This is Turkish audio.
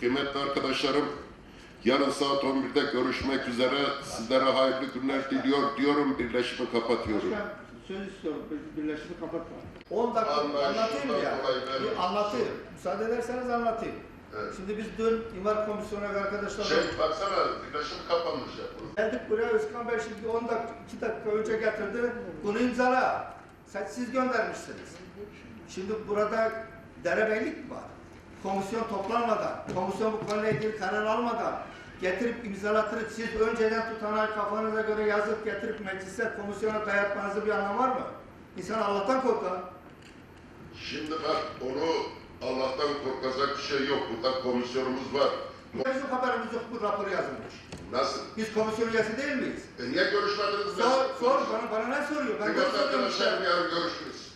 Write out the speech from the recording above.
Kıymetli arkadaşlarım, yarın saat 11'de görüşmek üzere. Sizlere hayırlı günler diliyor diyorum. Birleşimi kapatıyorum. Başkan söz istiyorum. Bir- Birleşimi kapatma. 10 dakika Anlayın, anlatayım mı ya? Bir anlatayım. Müsaade ederseniz anlatayım. Evet. Şimdi biz dün imar komisyonu ve arkadaşlarla Şey baksana, birleşim kapanmayacak. geldik buraya Özkan Bey şimdi 10 dakika, 2 dakika önce getirdi. Bunu imzala. Sen, siz göndermişsiniz. Şimdi burada derebeylik mi var? Komisyon toplanmadan, komisyon bu konuyla ilgili karar almadan getirip imzalattırıp siz önceden tutanağı kafanıza göre yazıp getirip meclise komisyona dayatmanızın bir anlamı var mı? İnsan Allah'tan korkar. Şimdi bak onu Allah'tan korkacak bir şey yok. Burada komisyonumuz var. Bizim haberimiz yok bu raporu yazılmış. Nasıl? Biz komisyon üyesi değil miyiz? E niye görüşmediniz? Sor, sor bana, bana ne soruyor? Ben soruyorum arkadaşlar yarın görüşürüz.